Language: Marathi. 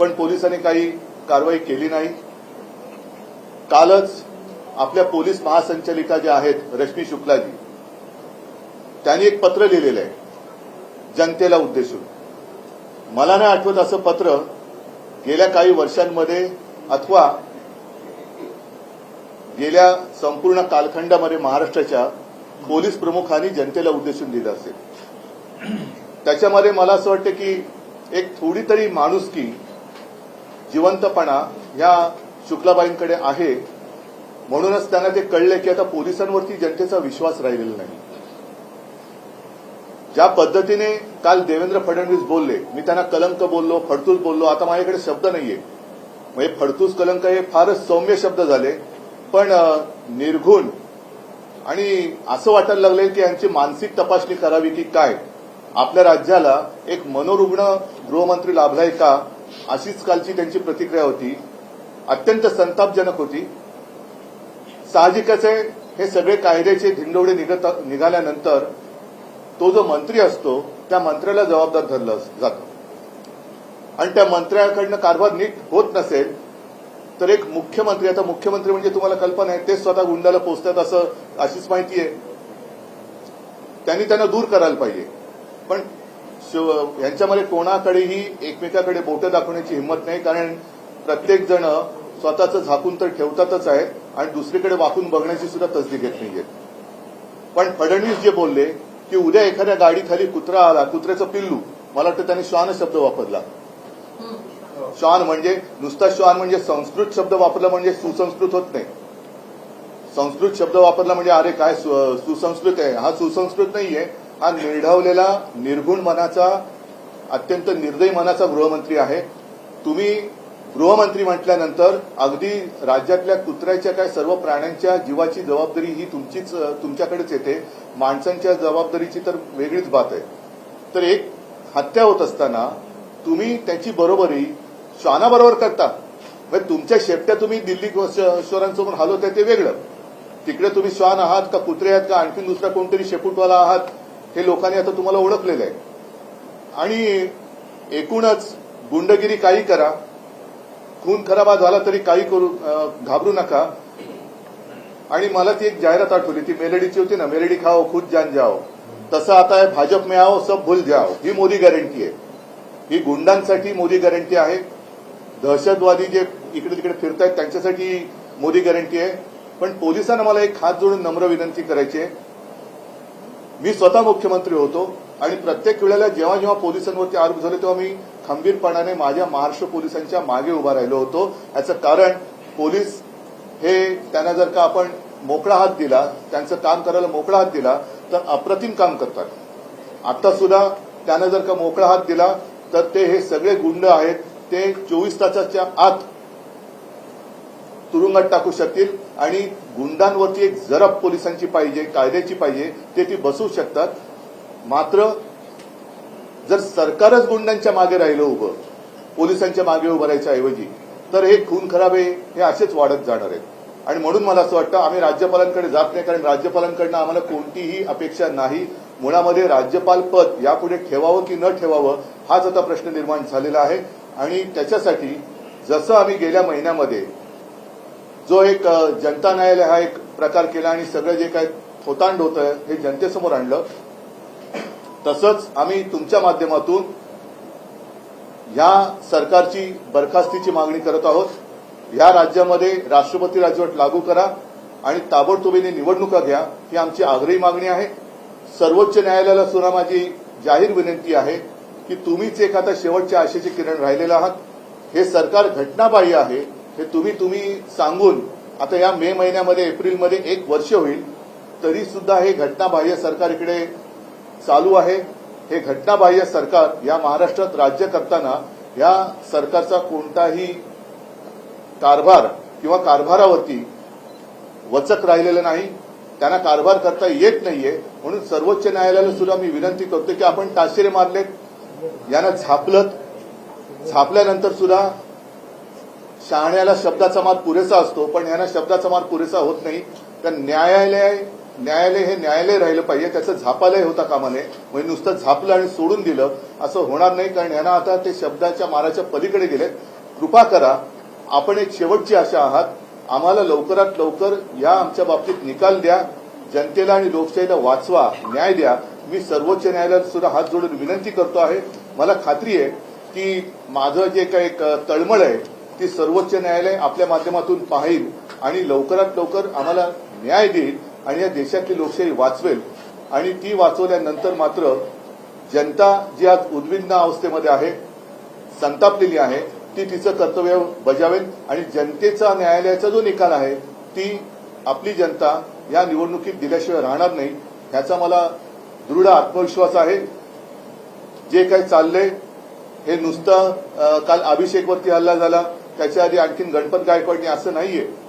पण पोलिसांनी काही कारवाई केली नाही. कालच आपल्या पोलीस महासंचालिका ज्या आहेत रश्मी शुक्लाजी त्यांनी एक पत्र लिहिलेलं आहे जनतेला उद्देशून. मला नाही आठवत असं पत्र गेल्या काही वर्षांमध्ये अथवा गेल्या संपूर्ण कालखंडामध्ये महाराष्ट्राच्या पोलीस प्रमुखांनी जनतेला उद्देशून दिलं असेल. त्याच्यामध्ये मला असं वाटतं की एक थोडी तरी माणुसकी जिवंतपणा या शुक्लाबाईंकडे आहे. म्हणूनच त्यांना ते कळले की आता पोलिसांवरती जनतेचा विश्वास राहिलेला नाही. ज्या पद्धतीने काल देवेंद्र फडणवीस बोलले मी त्यांना कलंक बोललो फडतूस बोललो आता माझ्याकडे शब्द नाहीये. म्हणजे फडतूस कलंक हे फारच सौम्य शब्द झाले पण निर्घुण आणि असं वाटायला लागले की यांची मानसिक तपासणी करावी की काय? आपल्या राज्याला एक मनोरुग्ण गृहमंत्री लाभलाय का? अशीच कालची त्यांची प्रतिक्रिया होती. अत्यंत संतापजनक होती. साहजिकच आहे हे सगळे कायद्याचे धिंडोडे निघत निघाल्यानंतर तो जो मंत्री असतो त्या मंत्र्याला जबाबदार धरलं जातं. आणि त्या मंत्र्याकडनं कारभार नीट होत नसेल तर एक मुख्यमंत्री आता मुख्यमंत्री म्हणजे तुम्हाला कल्पना आहे ते स्वतः गुंडाला पोचतात असं अशीच माहिती आहे. त्यांनी त्यांना दूर करायला पाहिजे. पण शिव- यांच्यामध्ये कोणाकडेही एकमेकाकडे बोटं दाखवण्याची हिंमत नाही कारण प्रत्येक जण स्वतःचं झाकून तर ठेवतातच आहेत आणि दुसरीकडे वाकून बघण्याची सुद्धा तसदी घेत नाहीयेत पण फडणवीस जे बोलले की उद्या एखाद्या गाडीखाली कुत्रा आला कुत्र्याचं पिल्लू मला वाटतं त्यांनी श्वान शब्द वापरला. श्वान म्हणजे नुसता श्वान म्हणजे संस्कृत शब्द वापरला म्हणजे सुसंस्कृत होत नाही. संस्कृत शब्द वापरला म्हणजे अरे काय सुसंस्कृत आहे. हा सुसंस्कृत नाहीये. हा निर्ढावलेला निर्गुण मनाचा अत्यंत निर्दयी मनाचा गृहमंत्री आहे. तुम्ही गृहमंत्री म्हटल्यानंतर अगदी राज्यातल्या कुत्र्याच्या काय सर्व प्राण्यांच्या जीवाची जबाबदारी ही तुमचीच तुमच्याकडेच येते. माणसांच्या जबाबदारीची तर वेगळीच बात आहे. तर एक हत्या होत असताना तुम्ही त्याची बरोबरी श्वानाबरोबर करता. म्हणजे तुमच्या शेपट्या तुम्ही दिल्ली शोरांसमोर हलवताय ते वेगळं. तिकडे तुम्ही श्वान आहात का कुत्रे आहात का आणखी दुसरा कोणतरी शेपूटवाला आहात? हे लोकांनी आता तुम्हाला ओळखलेलं आहे. आणि एकूणच गुंडगिरी काही करा. खून खराबा झाला तरी काही करू घाबरू नका. आणि मला ती एक जाहिरात आठवली. ती मेलडीची होती ना मेलडी खाओ खुद जान जाओ. तसं आता आहे भाजप में आओ सब भूल जाओ. ही मोदी गॅरंटी आहे. ही गुंडांसाठी मोदी गॅरंटी आहे. दहशतवादी जे इकडे तिकडे फिरतायत त्यांच्यासाठी मोदी गॅरंटी आहे. पण पोलिसांना मला एक हात जोडून नम्र विनंती करायची आहे. मी स्वतः मुख्यमंत्री होतो आणि प्रत्येक वेळेला जेव्हा जेव्हा पोलिसांवरती आरोप झाले तेव्हा मी खंबीरपणाने माझ्या महाराष्ट्र पोलिसांच्या मागे उभा राहिलो होतो. याचं कारण पोलीस हे त्यांना जर का आपण मोकळा हात दिला त्यांचं काम करायला मोकळा हात दिला तर अप्रतिम काम करतात. आता सुद्धा त्यांना जर का मोकळा हात दिला तर ते हे सगळे गुंड आहेत. ते चोवीस तासाच्या आत तुरुंगात टाकू शकतील आणि गुंडांवरती एक जरब पोलिसांची पाहिजे कायद्याची पाहिजे ते ती बसू शकतात. मात्र जर सरकारच गुंडांच्या मागे राहिलं उभं पोलिसांच्या मागे उभं राहायच्या ऐवजी तर हे खून खराबे हे असेच वाढत जाणार आहेत. आणि म्हणून मला असं वाटतं आम्ही राज्यपालांकडे जात नाही कारण राज्यपालांकडनं आम्हाला कोणतीही अपेक्षा नाही. मुळामध्ये राज्यपाल पद यापुढे ठेवावं की न ठेवावं हाच आता प्रश्न निर्माण झालेला आहे. आणि त्याच्यासाठी जसं आम्ही गेल्या महिन्यामध्ये जो एक जनता न्यायालय हा एक प्रकार केला आणि सगळं जे काय थोतांड होतं हे जनतेसमोर आणलं. तसंच आम्ही तुमच्या माध्यमातून या सरकारची बरखास्तीची मागणी करत आहोत. या राज्यामध्ये राष्ट्रपती राजवट लागू करा आणि ताबडतोबीने निवडणुका घ्या ही आमची आग्रही मागणी आहे. सर्वोच्च न्यायालयाला सुद्धा माझी जाहीर विनंती आहे की तुम्हीच एक आता शेवटच्या आशेचे किरण राहिलेलं आहात. हे सरकार घटनाबाह्य आहे. हे तुम्ही तुम्ही सांगून आता या मे महिन्यामध्ये एप्रिलमध्ये एक वर्ष होईल तरी सुद्धा हे घटनाबाह्य सरकार इकडे चालू आहे. हे घटनाबाह्य सरकार या महाराष्ट्रात राज्य करताना या सरकारचा कोणताही कारभार किंवा कारभारावरती वचक राहिलेलं नाही. त्यांना कारभार करता येत नाहीये. म्हणून सर्वोच्च न्यायालयाला सुद्धा मी विनंती करतो की आपण ताशेरे मारलेत. यांना झापलत. झापल्यानंतर सुद्धा शहाण्याला शब्दाचा मार पुरेसा असतो पण यांना शब्दाचा मार पुरेसा होत नाही. तर न्यायालय न्यायालय हे न्यायालय राहिलं पाहिजे त्याचं झापालय होता कामा नये म्हणजे नुसतं झापलं आणि सोडून दिलं असं होणार नाही. कारण यांना आता ते शब्दाच्या माराच्या पलीकडे गेलेत. कृपा करा आपण एक शेवटची आशा आहात. आम्हाला लवकरात लवकर या आमच्या बाबतीत निकाल द्या. जनतेला आणि लोकशाहीला वाचवा न्याय द्या. मी सर्वोच्च न्यायालयात सुद्धा हात जोडून विनंती करतो आहे. मला खात्री आहे की माझं जे काही एक तळमळ आहे ती सर्वोच्च न्यायालय आपल्या माध्यमातून पाहिल आणि लवकरात लवकर आम्हाला न्याय देईल आणि या देशातली लोकशाही वाचवेल. आणि ती वाचवल्यानंतर मात्र जनता जी आज उद्विग्न अवस्थेमध्ये आहे संतापलेली आहे ती तिचं कर्तव्य बजावेल आणि जनतेचा न्यायालयाचा जो निकाल आहे ती आपली जनता या निवडणुकीत दिल्याशिवाय राहणार नाही ह्याचा मला दृढ आत्मविश्वास आहे. जे काही चाललंय हे नुसतं काल अभिषेकवरती हल्ला झाला त्याच्या आधी आणखीन गणपत गायकवाडनी असं नाहीये.